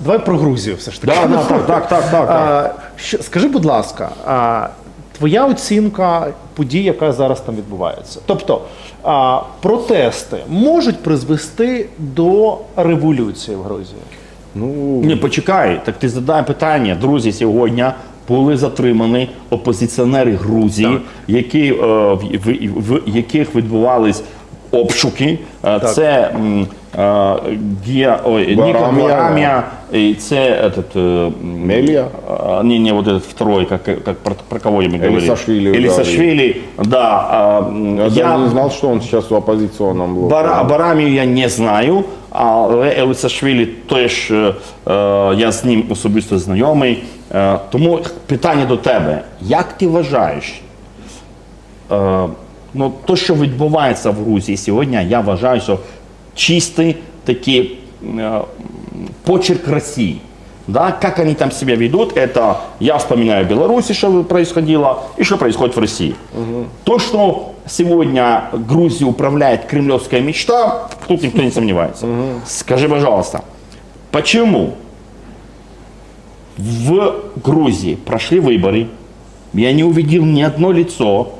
давай про Грузію все ж таки. Да, да, так, так, так, так, так. А, що, скажи, будь ласка, а, твоя оцінка подій, яка зараз там відбувається. Тобто а, протести можуть призвести до революції в Грузії. Ну, Ні, почекай, так ти задай питання. Друзі, сьогодні були затримані опозиціонери Грузії, які, е, в, в, в яких відбувались обшуки. Е, Це м, е, Гія, ой, Ніко Барамія. Барамія, і це этот, е, м, Мелия? а, Не, не, вот этот второй, как, как про, про кого я говорил? Элисашвили вы Элисашвили, да. а, м, я, я даже не знал, что он сейчас в оппозиционном блоке. Бара, Барамію я не знаю, але Елисашвілі теж е, е, я з ним особисто знайомий. Е, тому питання до тебе: як ти вважаєш? Е, ну, то, що відбувається в Грузії сьогодні, я вважаю, що чистий такий е, почерк России. Да, как они там себя ведут, это я вспоминаю Беларусь, что происходило, и что происходит в России. То, что сегодня Грузию управляет кремлевская мечта, тут никто не сомневается. Скажи, пожалуйста, почему в Грузии прошли выборы, я не увидел ни одно лицо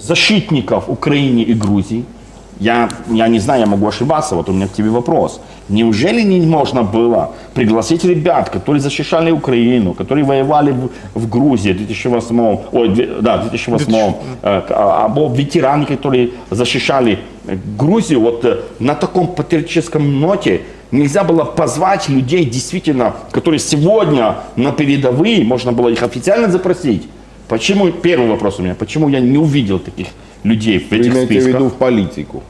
защитников Украины и Грузии. Я, я не знаю, я могу ошибаться, вот у меня к тебе вопрос. Неужели не можно было пригласить ребят, которые защищали Украину, которые воевали в, в Грузии в 2008, ой, да, в 2008, э, к- а- або ветераны, которые защищали э, Грузию, вот э, на таком патриотическом ноте нельзя было позвать людей действительно, которые сегодня на передовые, можно было их официально запросить. Почему, первый вопрос у меня, почему я не увидел таких людей в Вы этих имеете в списках? виду в политику?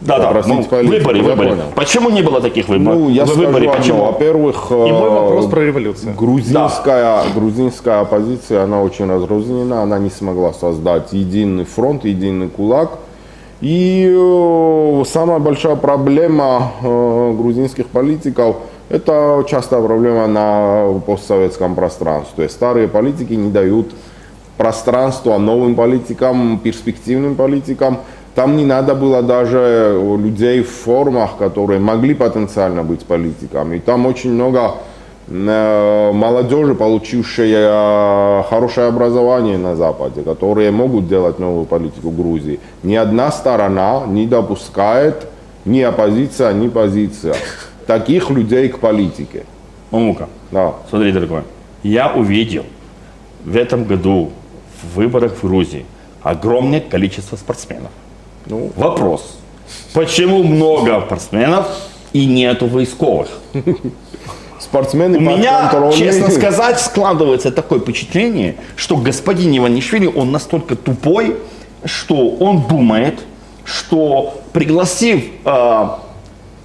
Да, да, ну, политику, выборы, выборы. понял. Почему не было таких выборов? Ну, я в скажу выборе, почему? Во-первых, И мой э, вопрос про революцию. грузинская, грузинская оппозиция, она очень разрознена, она не смогла создать единый фронт, единый кулак. И э, самая большая проблема э, грузинских политиков – это частая проблема на постсоветском пространстве. То есть старые политики не дают пространства новым политикам, перспективным политикам. Там не надо было даже людей в формах, которые могли потенциально быть политиками. И там очень много э, молодежи, получившей э, хорошее образование на Западе, которые могут делать новую политику Грузии. Ни одна сторона не допускает ни оппозиция, ни позиция таких людей к политике. Мамука, Да. смотри, дорогой, я увидел в этом году в выборах в Грузии огромное количество спортсменов. Ну, Вопрос, почему много спортсменов и нету войсковых? спортсмены У меня, честно сказать, складывается такое впечатление, что господин Иванишвили, он настолько тупой, что он думает, что пригласив э,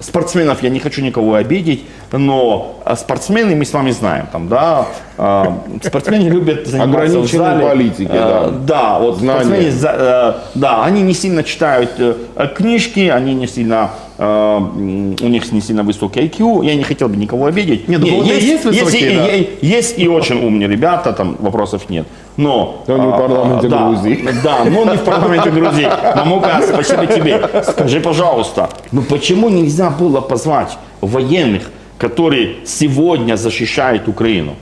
спортсменов, я не хочу никого обидеть, но э, спортсмены мы с вами знаем, там, да, э, спортсмены любят заниматься в зале. политике, Э, да. Да, вот Знания. спортсмены, э, да, они не сильно читают э, книжки, они не сильно, э, у них не сильно высокий IQ, я не хотел бы никого обидеть. Нет, ну, у тебя есть высокий, и- да? и- есть и очень умные ребята, там вопросов нет. Но... Но не в а, парламенте да, Грузии. Да, но не в парламенте Грузии. Мамука, спасибо тебе. Скажи, пожалуйста, ну почему нельзя было позвать военных, которые сегодня защищают Украину?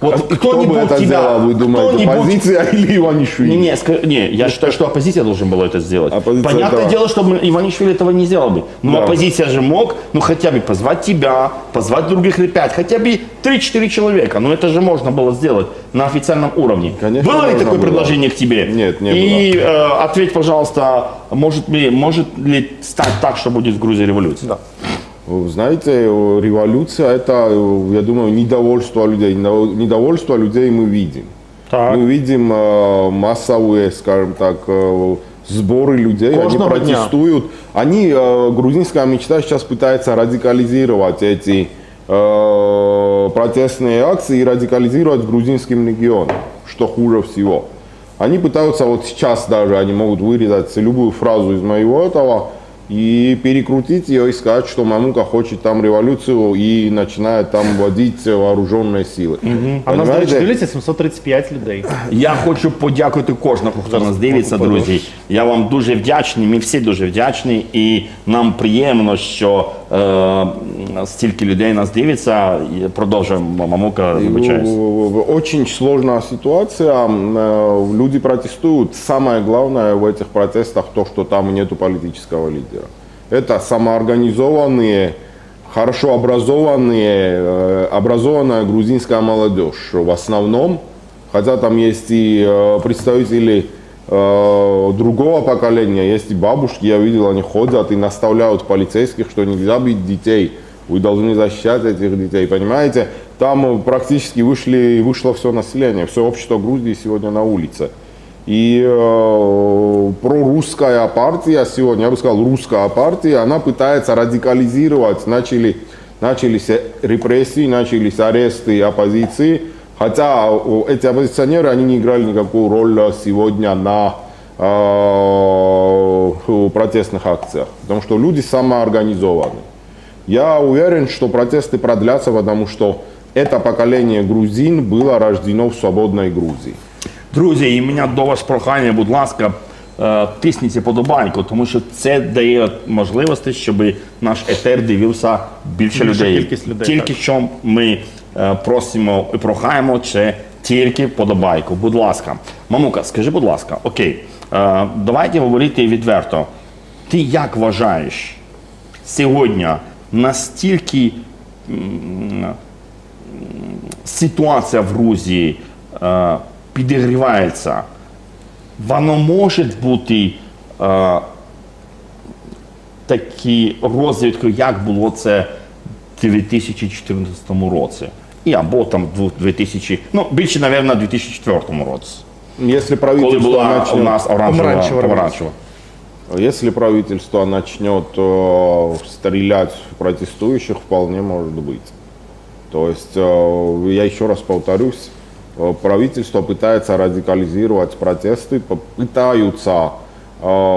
Вот А Кто бы это сделал, вы думаете, кто-нибудь- оппозиция или Иванишвили? не, не, я считаю, что оппозиция должен был это сделать. Оппозиция Понятное этого- дело, что Иванишвили этого не сделал бы. Но Да. оппозиция же мог, ну хотя бы позвать тебя, позвать других ребят, хотя бы 3-4 человека. Ну это же можно было сделать на официальном уровне. Конечно, было ли такое было. предложение к тебе? Нет, не И э, ответь, пожалуйста, может ли, может ли стать так, что будет в Грузии революция? Да. Знаете, революция это, я думаю, недовольство людей. Недо- Недовольство людей мы видим. Так. Мы видим э, массовые, скажем так, э, сборы людей, они Каждого дня. протестуют. Они, э, грузинская мечта сейчас пытается радикализировать эти э, протестные акции и радикализировать грузинским регионом, что хуже всего. Они пытаются вот сейчас даже, они могут вырезать любую фразу из моего этого, и перекрутить ее и сказать, что Мамука хочет там революцию и начинает там вводить вооруженные силы. А нас, до речі, дивляться 735 людей. Я хочу подякувати кожному, хто нас дивиться, друзі. Я вам дуже вдячний. Ми всі дуже вдячні, і нам приємно, що е, стільки людей нас дивиться. І Продовжуємо, мамука, вибачаюсь. В- Очень сложная ситуация. Э, Люди протестуют. Самое главное в этих протестах то, что там нету политического лидера. Это самоорганизованные, хорошо образованные, э, образованная грузинская молодежь в основном. Хотя там есть и э, представители э, другого поколения, есть и бабушки, я видел, они ходят и наставляют полицейских, что нельзя бить детей. вы должны защищать этих детей, понимаете? Там э, практически вышли, вышло все население, все общество Грузии сегодня на улице. И э, прорусская партия сегодня, я бы сказал, русская партия, она пытается радикализировать, начали, начались репрессии, начались аресты оппозиции, хотя э, эти оппозиционеры, они не играли никакую роль э, сегодня на э, протестных акциях, потому что люди самоорганизованы. Я уверен, что протесты продлятся, потому что это поколение грузин было рождено в свободной Грузии. Друзі, і мене до вас прохання, будь ласка, е, тисніть подобайку, тому що це дає можливості, щоб наш етер дивився більше Більша людей. кількість людей, Тільки так. що ми е, просимо і прохаємо, це тільки подобайку. Будь ласка. Мамука, скажи, будь ласка, окей, е, давайте говорити відверто. Ти як вважаєш сьогодні настільки ситуація в Грузії е, підігрівається, воно може бути е, такі розвідки, як було це в 2014 році. І або там в 2000, ну більше, мабуть, в 2004 році. Если Коли правительство була у нас оранжева. Если правительство начнет э, стрелять в протестующих, вполне может быть. То есть, э, я еще раз повторюсь, э, правительство пытается радикализировать протесты, пытаются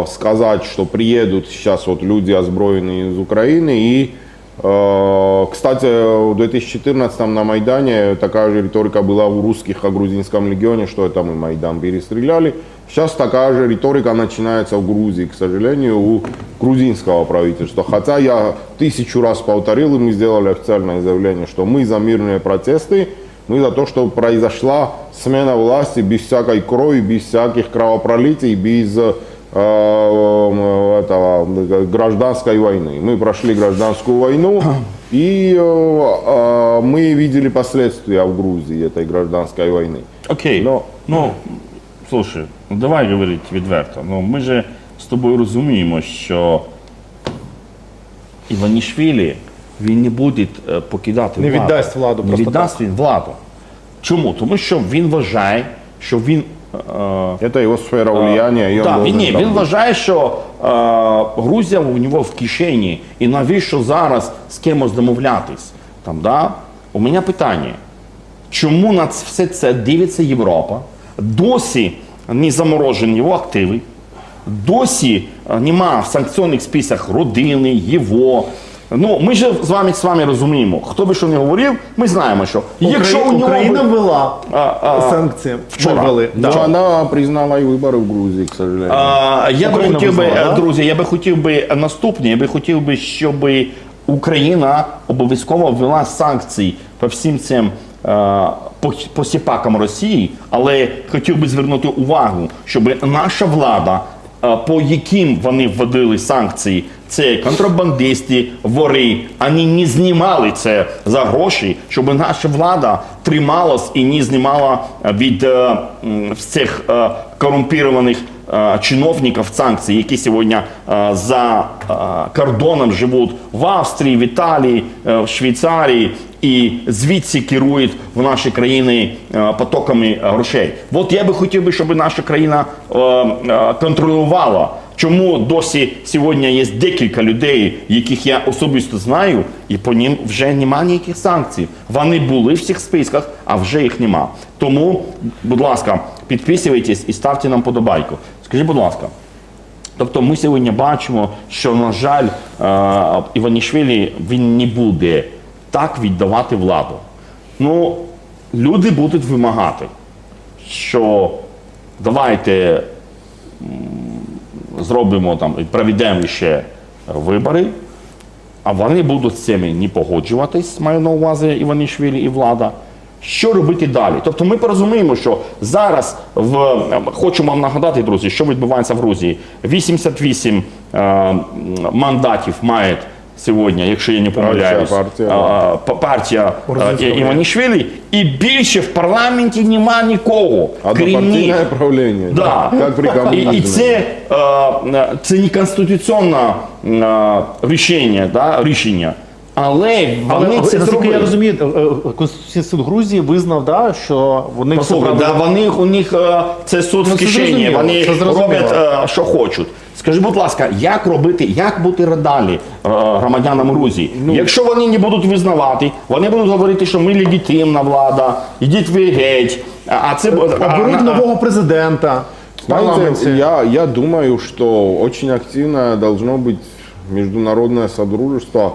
сказать, что приедут сейчас вот люди, озброенные из Украины, и, кстати, в 2014 на Майдане такая же риторика была у русских о грузинском легионе, что это мы Майдан перестреляли. Сейчас такая же риторика начинается в Грузии, к сожалению, у грузинского правительства. Хотя я тысячу раз повторил, и мы сделали официальное заявление, что мы за мирные протесты, мы за то, чтобы произошла смена власти без всякой крови, без всяких кровопролитий, без э, э, этого, э, гражданской войны. Мы прошли гражданскую войну, и э, э, мы видели последствия в Грузии этой гражданской войны. Окей. Ну. Ну, слушай, ну давай говорити відверто. Ну, ми же з тобою розуміємо, що Іванішвілі він не буде е, покидати Не владу. віддасть владу Не просто віддасть він владу. Чому? Тому що він вважає, що він. е, Это его сфера он Так, він, ні, він вважає, що е, Грузія у нього в кишені, і навіщо зараз з кимось домовлятись? Там, да? У мене питання. Чому на все це дивиться Європа? Досі не заморожені його активи, досі нема в санкційних списках родини, його. Ну, ми ж з вами, з вами розуміємо, хто би що не говорив, ми знаємо, що якщо у нього Україна ввела санкції. вчора. Ввели. Но она признала и выборы в Грузии, к сожалению. А, я би Україна хотів би, визнала, да? друзі, я би хотів би наступне, я би хотів би, щоб Україна обов'язково ввела санкції по всім цим е, по- посіпакам Росії, але хотів би звернути увагу, щоб наша влада, по яким вони вводили санкції, це контрабандисти, вори, вони не знімали це за гроші, щоб наша влада трималась і не знімала е, від е, цих е, корумпірованих е, чиновників санкцій, які сьогодні е, за е, кордоном живуть в Австрії, в Італії, е, в Швейцарії і звідси керують в наші країни е, потоками грошей. От я би хотів би, щоб наша країна е, контролювала. Чому досі сьогодні є декілька людей, яких я особисто знаю, і по ним вже немає ніяких санкцій. Вони були в цих списках, а вже їх нема. Тому, будь ласка, підписуйтесь і ставте нам подобайку. Скажіть, будь ласка, Тобто ми сьогодні бачимо, що, на жаль, е, Іванішвілі він не буде так віддавати владу. Ну, люди будуть вимагати, що давайте зробимо там, і проведемо ще вибори, а вони будуть з цими не погоджуватись, маю на увазі Іванішвілі і влада. Що робити далі? Тобто ми порозуміємо, що зараз в хочу вам нагадати, друзі, що відбувається в Грузії. 88 е, мандатів має сьогодні, якщо я не помиляюсь, партія, е, па- партія Грузинська Іванішвілі, і більше в парламенті нема нікого. крім них. Правление. Да. І, і це, е, це не конституційне рішення, да, рішення. Але Але вони це наскільки зробили. я розумію, е, е, Конституційний суд Грузії визнав, да, що вони Послухай, да, вони, у них е, це суд Ну, в кишені, вони це роблять, що хочуть. Скажи, будь ласка, як робити, як бути далі е, громадянам Грузії? Ну. Якщо вони не будуть визнавати, вони будуть говорити, що ми легітимна влада, ідіть ви геть. А це а- оберуть нового президента. Знаете, я, я думаю, что очень активно должно быть международное содружество.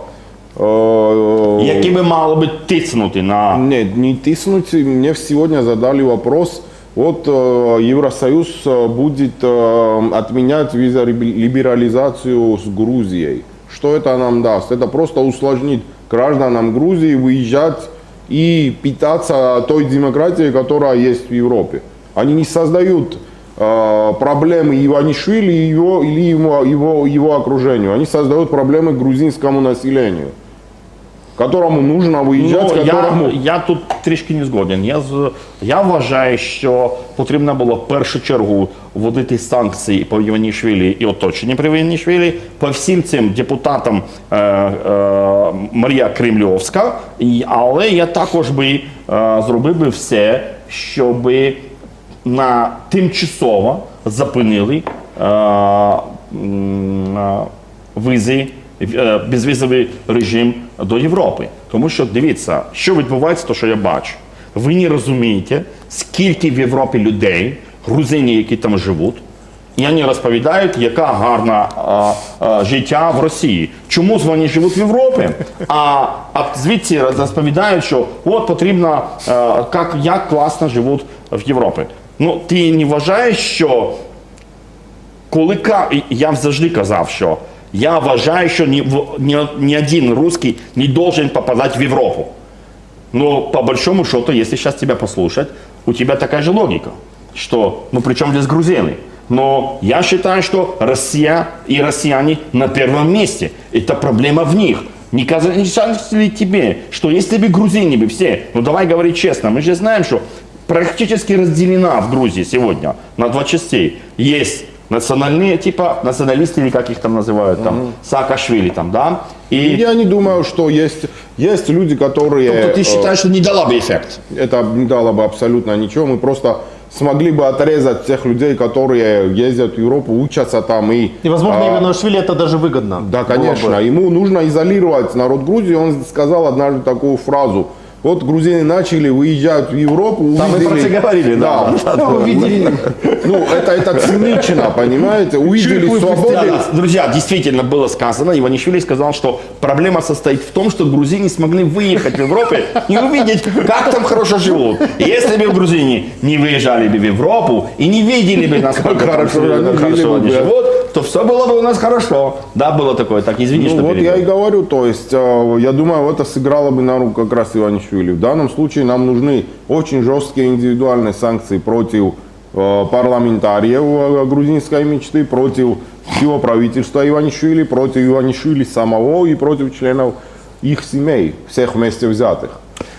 э, би мало би тиснути на Нет, не тиснуть. Мне сегодня задали вопрос. Вот э, Евросоюз э, будет э, отменять визолиберализацию с Грузией. Что это нам даст? Это просто усложнит гражданам Грузии выезжать и питаться той демократией, которая есть в Европе. Они не создают э, проблемы Иванишвили его, или его, его, его окружению. Они создают проблемы грузинскому населению, которому нужно выезжать, Ну, я, которому... я тут трішки не згоден. Я, я вважаю, що потрібно було в першу чергу вводити санкції по Іванішвілі і оточенню при Іванішвілі, по всім цим депутатам е, е, Марія Кремльовська. І, але я також би е, зробив би все, щоб на тимчасово зупинили е, е, визи, безвізовий режим до Європи. Тому що дивіться, що відбувається, то що я бачу. Ви не розумієте, скільки в Європі людей, грузинів, які там живуть, і вони розповідають, яка гарна а, а, життя в Росії. Чому вони живуть в Європі? А, а звідси розповідають, що от потрібно, а, як, як класно живуть в Європі. Ну, ти не вважаєш, що коли я завжди казав, що я вважаю, що ні, в- ні, ні один русский не должен попадать в Европу. Но по большому счету, если сейчас тебя послушать, у тебя такая же логика, что, ну при чем здесь грузины? Но я считаю, что Россия и россияне на первом месте. Это проблема в них. Не кажется не кажется ли тебе, что если бы грузины бы все, ну давай говорить честно, мы же знаем, что практически разделена в Грузии сегодня на два частей. Есть национальные, типа националисты или как их там называют, там, Саакашвили там, да? И Я не думаю, что есть, есть люди, которые... то ты э, считаешь, что не дала бы эффект? это не дало бы абсолютно ничего. Мы просто смогли бы отрезать тех людей, которые ездят в Европу, учатся там и... И, возможно, а, Иванишвили это даже выгодно. Да, конечно. бы. Ему нужно изолировать народ Грузии. Он сказал однажды такую фразу. Вот грузины начали выезжать в Европу, Да, мы увидели... про это говорили, да. Да, увидели... Ну, это, это цинично, понимаете? Увидели свободу. Друзья, действительно было сказано, Иванишвили сказал, что проблема состоит в том, что грузины смогли выехать в Европу и увидеть, как там хорошо живут. Если бы в Грузине не выезжали бы в Европу и не видели бы, насколько там хорошо они живут, то все было бы у нас хорошо. Да, было такое. Так, извини, Ну, что вот перебил. я и говорю, то есть, э, я думаю, это сыграло бы на руку как раз Иванишвили. В данном случае нам нужны очень жесткие индивидуальные санкции против э, парламентариев э, грузинской мечты, против всего правительства Иванишвили, против Иванишвили самого и против членов их семей, всех вместе взятых.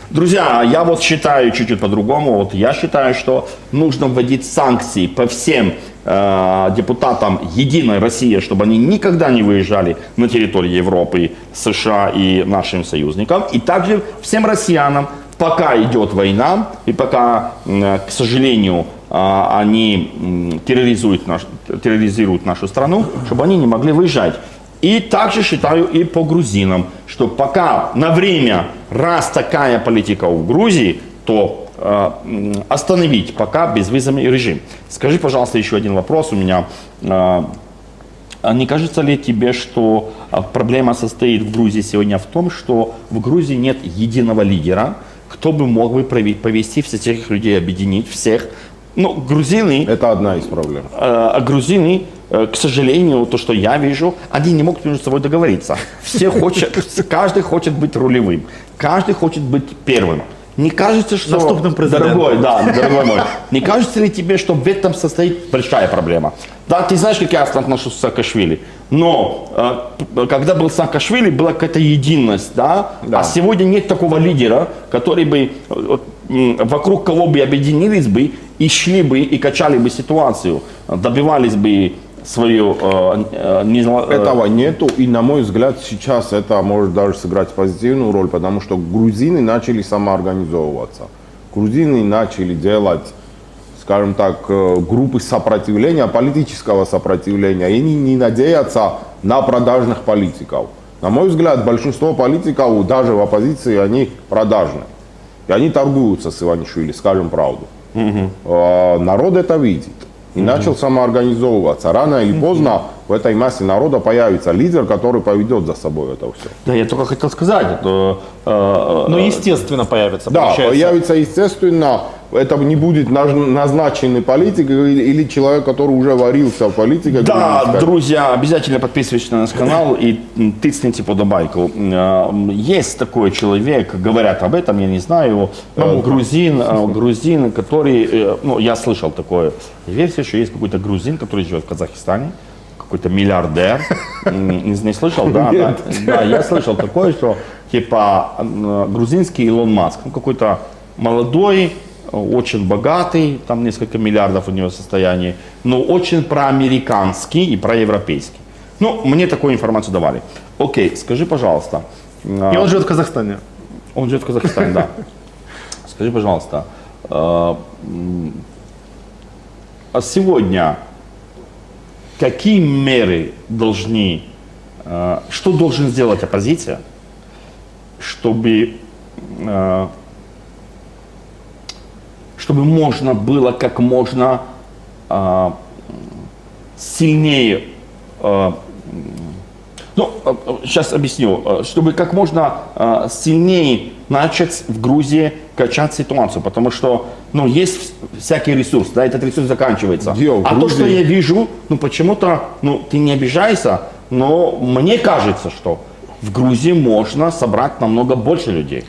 Друзья, я вот считаю чуть-чуть по-другому. Вот я считаю, что нужно вводить санкции по всем э, депутатам Единой России, чтобы они никогда не выезжали на территорию Европы, США и нашим союзникам. И также всем россиянам, пока идет война и пока, м, к сожалению, а, они терроризуют, наш, терроризируют нашу страну, чтобы они не могли выезжать. И также считаю и по грузинам, что пока на время, раз такая политика в Грузии, то э, остановить пока безвизовый режим. Скажи, пожалуйста, еще один вопрос у меня. Э, А не кажется ли тебе, что а, проблема состоит в Грузии сегодня в том, что в Грузии нет единого лидера, кто бы мог бы повести всех этих людей, объединить всех? Ну, грузины, Это одна из проблем. э, а грузины, э, к сожалению, то, что я вижу, они не могут между собой договориться. Все хотят, каждый хочет быть рулевым, каждый хочет быть первым. Не кажется, что... Наступным президентом. Дорогой, да, дорогой мой. Не кажется ли тебе, что в этом состоит большая проблема? Да, ты знаешь, как я отношусь к Саакашвили. Но э, когда был Саакашвили, была какая-то единость, да? Да. А сегодня нет такого лидера, который бы э, вокруг кого бы объединились бы и шли бы и качали бы ситуацию, добивались бы свою э, э, не э, Этого нету, и на мой взгляд сейчас это может даже сыграть позитивную роль, потому что грузины начали самоорганизовываться. Грузины начали делать, скажем так, э, группы сопротивления, политического сопротивления, и они не надеются на продажных политиков. На мой взгляд, большинство политиков, даже в оппозиции, они продажны. И они торгуются с Иванишвили, скажем правду. Э, Народ это видит и начал самоорганизовываться. Рано или поздно в этой массе народа появится лидер, который поведет за собой это все. Да, я только хотел сказать, это, э, Ну, естественно, появится. Да, получается. появится, естественно, это не будет назначенный политик или, человек, который уже варился в политике. Да, друзья, обязательно подписывайтесь на наш канал и тыцните подобайку. М, Есть такой человек, говорят об этом, я не знаю, э, грузин, э, грузин, который, э, ну, я слышал такое версию, что есть какой-то грузин, который живет в Казахстане, какой-то миллиардер. Не, не слышал, да, да, да, я слышал такое, что типа грузинский Илон Маск, ну, какой-то молодой, очень богатый, там несколько миллиардов у него состояние, но очень проамериканский и проевропейский. Ну, мне такую информацию давали. Окей, скажи, пожалуйста, а, И он живет в Казахстане. он живет в Казахстане, да. Скажи, пожалуйста, м, а сегодня какие меры должны, э, что должен сделать оппозиция, чтобы, чтобы можно было как можно э, сильнее э, ну, сейчас объясню. Э, Чтобы как можно э, сильнее начать в Грузии качать ситуацию, потому что, ну, есть вс- всякий ресурс, да, этот ресурс заканчивается. В а то, что я вижу, ну, почему-то, ну, ты не обижайся, но мне кажется, что в Грузии можно собрать намного больше людей.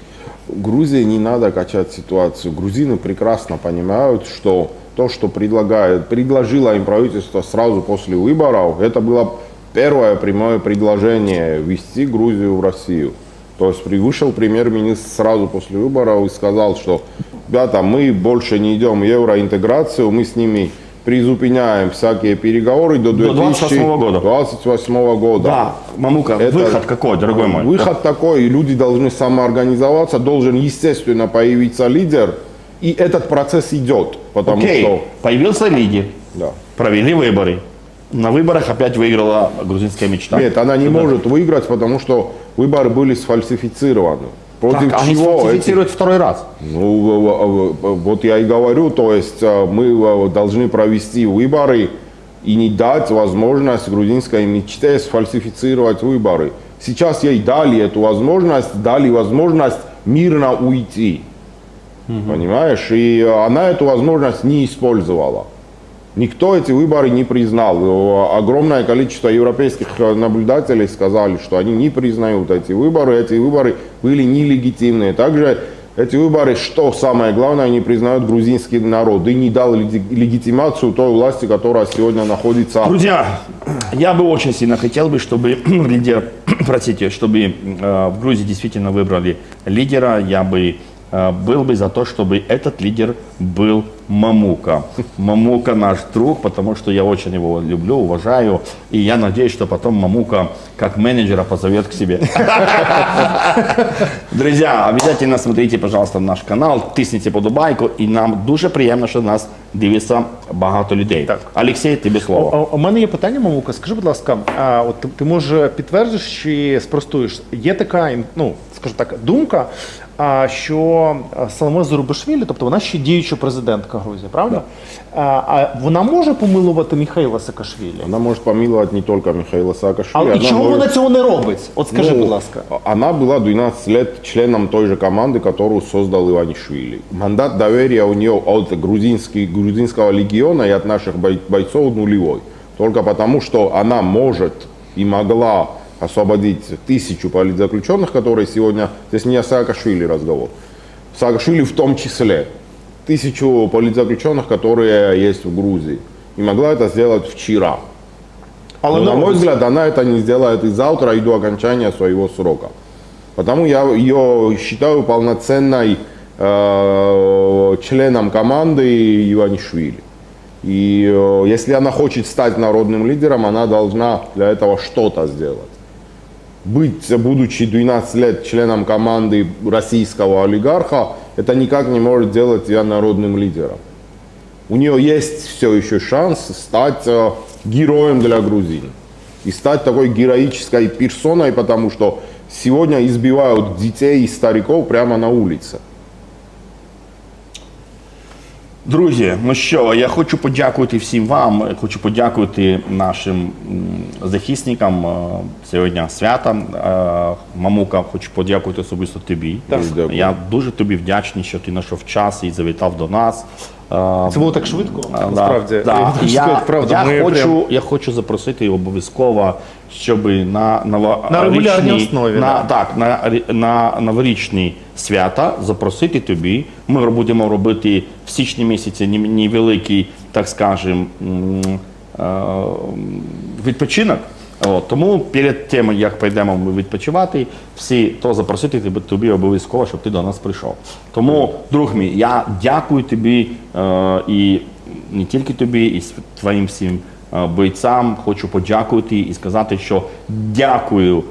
Грузии не надо качать ситуацию. Грузины прекрасно понимают, что то, что предлагает, предложило им правительство сразу после выборов, это было первое прямое предложение ввести Грузию в Россию. То есть вышел премьер-министр сразу после выборов и сказал, что ребята, мы больше не идем в евроинтеграцию, мы с ними призупиняем всякие переговоры до До 28 года. 2028 года. Да, Мамука, Это- выход какой, дорогой мой? Выход такой, и люди должны самоорганизоваться, должен естественно появиться лидер, и этот процесс идет, потому Окей, что появился лидер, да. провели выборы. На выборах опять выиграла грузинская мечта. нет, она не Да. может выиграть, потому что выборы были сфальсифицированы. Против Так, они чего? сфальсифицируют второй раз. Ну, в- в- в- вот я и говорю, то есть э, мы э, должны провести выборы и не дать возможность грузинской мечте сфальсифицировать выборы. Сейчас ей дали эту возможность, дали возможность мирно уйти. Понимаешь? И э, она эту возможность не использовала. Никто эти выборы не признал. Огромное количество европейских наблюдателей сказали, что они не признают эти выборы. Эти выборы были нелегитимные. Также эти выборы, что самое главное, не признают грузинский народ и не дал леги- легитимацию той власти, которая сегодня находится. Друзья, я бы очень сильно хотел бы, чтобы лидер, простите, чтобы э, в Грузии действительно выбрали лидера. Я бы был бы за то, чтобы этот лидер был Мамука. Мамука наш друг, потому что я очень его люблю, уважаю. И я надеюсь, что потом Мамука как менеджера позовет к себе. Друзья, обязательно смотрите, пожалуйста, наш канал, тисните подобайку, і нам дуже приємно, що нас дивиться багато людей. Так. Олексій, тобі слово. У, у мене є питання, Мамука. Скажи, будь ласка, а от ти, ти може підтвердиш чи спростуєш? Є така ін- ну, скажу так, думка, а, що а, Саломе Зурбишвілі, тобто вона ще діюча президентка Грузії, правда? А, а вона може помилувати Міхаїла Саакашвілі? Она может помиловать не только Михаила Саакашвили. Але і она чого может- вона цього не робить? От скажи, Ну, будь ласка. Она была 12 лет членом той же команды, которую создал Иванишвили. Мандат доверия у нее от грузинский, грузинского легиона и от наших бой- бойцов нулевой. Только потому, что она может и могла освободить тысячу политзаключенных, которые сегодня... Здесь не о Саакашвили разговор. Саакашвили в том числе. Тысячу политзаключенных, которые есть в Грузии. И могла это сделать вчера. Але Но, на мой взгляд, она это не сделает и завтра, и до окончания своего срока. Потому я ее считаю полноценной э, членом команды Иванишвили. И э, если она хочет стать народным лидером, она должна для этого что-то сделать. Быть, будучи 12 лет членом команды российского олигарха, это никак не может сделать ее народным лидером. У нее есть все еще шанс стать э, героем для грузин. И стать такой героической персоной, потому что сегодня избивают детей и стариков прямо на улице. Друзі, ну що, я хочу подякувати всім вам. Хочу подякувати нашим захисникам е, сьогодні свята. Е, Мамука, хочу подякувати особисто тобі. Так. Я дуже тобі вдячний, що ти знайшов час і завітав до нас. Е, це було так швидко, А, да, насправді. да. Я Я, я, хочу, я хочу запросити обов'язково, щоб на, новорічні- На регулярній основі, На, да. Так, на, на новорічні свята запросити тобі. Ми будемо робити в січні місяці невеликий, так скажем, е, відпочинок. От, тому перед тим, як прийдемо ми відпочивати, всі то запросити тебе тобі обов'язково, щоб ти до нас прийшов. Тому, друг мій, я дякую тобі е, і не тільки тобі, і твоїм всім бойцям. Хочу подякувати і сказати, що дякую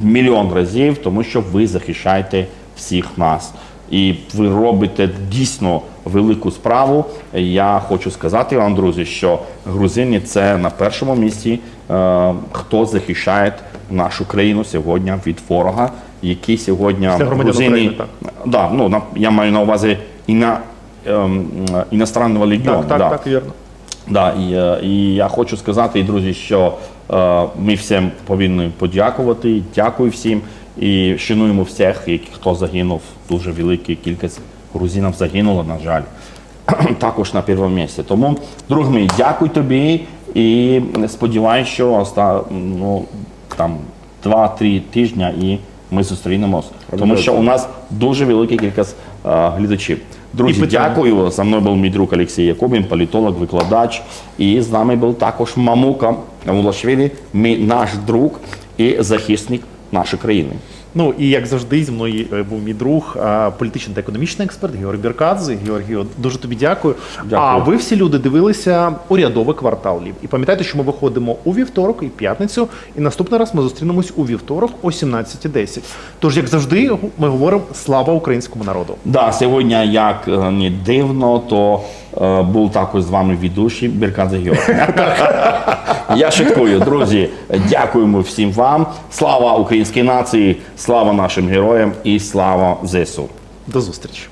мільйон разів, тому що ви захищаєте всіх нас. І ви робите дійсно велику справу. Я хочу сказати вам, друзі, що грузини це на першому місці, е, хто захищає нашу країну сьогодні від ворога, який сьогодні Після громадян України, так. Да, ну, я маю на увазі і на ем, іностранного легіону. Так, так, да. так, вірно. Да, і, е, і я хочу сказати, друзі, що е, ми всім повинні подякувати. Дякую всім і шануємо всіх, хто загинув. Дуже велика кількість грузинів загинуло, на жаль. Також на першому місці. Тому, друг мій, дякую тобі і сподіваюся, що оста, ну, там 2-3 тижні і ми зустрінемось. Тому що у нас дуже велика кількість е, глядачів. Друзі, дякую. За мною був мій друг Олексій Якубін, політолог, викладач. І з нами був також Мамука Мулашвілі, наш друг і захисник нашої країни. Ну і як завжди, зі мною е, був мій друг, політичний та економічний експерт Георгій Біркадзе. Георгію, дуже тобі дякую. Дякую. А ви всі люди дивилися урядовий квартал Лів. І пам'ятайте, що ми виходимо у вівторок і п'ятницю. І наступний раз ми зустрінемось у вівторок о 17.10. Тож, як завжди, ми говоримо слава українському народу. Да, сьогодні, як е, не дивно, то е, був також з вами ведучий Біркадзе Георгій. Я шуткую, друзі. Дякуємо всім вам. Слава українській нації, слава нашим героям і слава ЗСУ. До зустрічі.